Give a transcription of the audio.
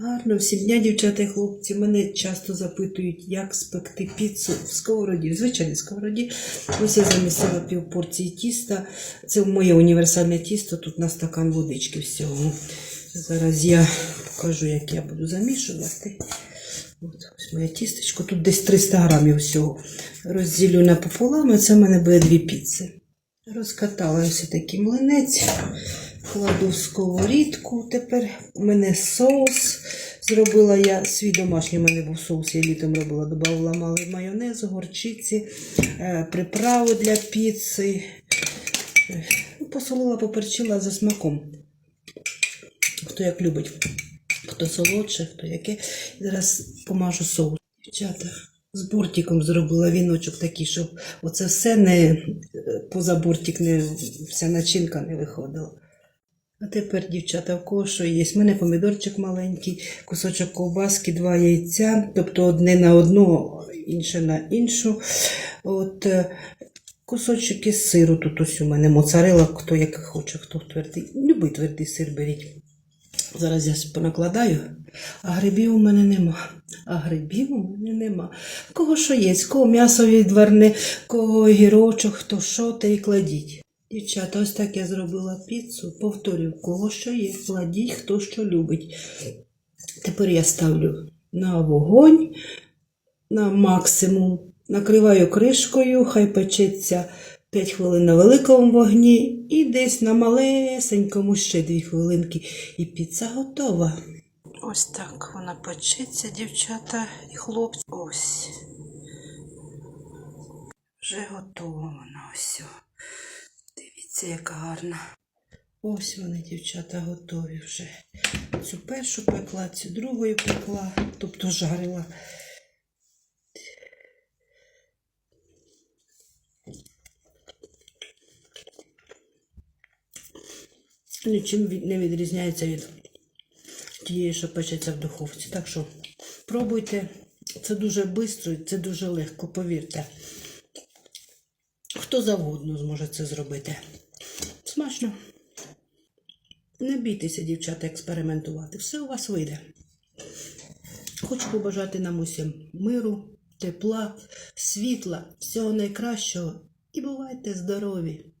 Гарно, всім дня, дівчата і хлопці. Мене часто запитують, як спекти піцу в сковороді, в звичайній сковороді. Ось я замісила пів порції тіста. Це моє універсальне тісто, тут на стакан водички всього. Зараз я покажу, як я буду замішувати. От, ось моє тістечко. Тут десь 300 грамів всього. Розділю напополам, і це в мене буде дві піци. Розкатала ось такий млинець, кладу в сковорідку. Тепер у мене соус. Зробила я свій домашній, у мене був соус, я літом робила, додавала малий майонез, горчиці, е, приправу для піци. Ну, Посолила, поперчила за смаком. Хто як любить. Хто солодше, хто яке. Зараз помажу соус. Дівчата, з бортиком зробила віночок такий, щоб оце все не е, поза бортик, не, вся начинка не виходила. А тепер, дівчата, в кого що є? У мене помідорчик маленький, кусочок ковбаски, два яйця, тобто одне на одну, інше на іншу. От, е, кусочок із сиру тут ось у мене моцарела, хто як хоче, хто твердий. Любий твердий сир беріть. Зараз я понакладаю, а грибів у мене нема. А грибів у мене нема. Кого що є, кого м'ясо відверне, кого гірочок, хто що, те і кладіть. Дівчата, ось так я зробила піцу. Повторюю, кого що є, кладіть, хто що любить. Тепер я ставлю на вогонь на максимум. Накриваю кришкою, хай печеться 5 хвилин на великому вогні і десь на малесенькому ще 2 хвилинки. І піца готова. Ось так вона печеться, дівчата і хлопці. Ось. Вже готова вона ось. Дивіться, яка гарна. Ось вони, дівчата, готові вже. Цю першу пекла, цю другою пекла, тобто жарила. Нічим не відрізняється від тієї, що печеться в духовці. Так що пробуйте. Це дуже швидко і це дуже легко, повірте. Хто завгодно зможе це зробити. Смачно. Не бійтеся, дівчата, експериментувати. Все у вас вийде. Хочу побажати нам усім миру, тепла, світла, всього найкращого і бувайте здорові!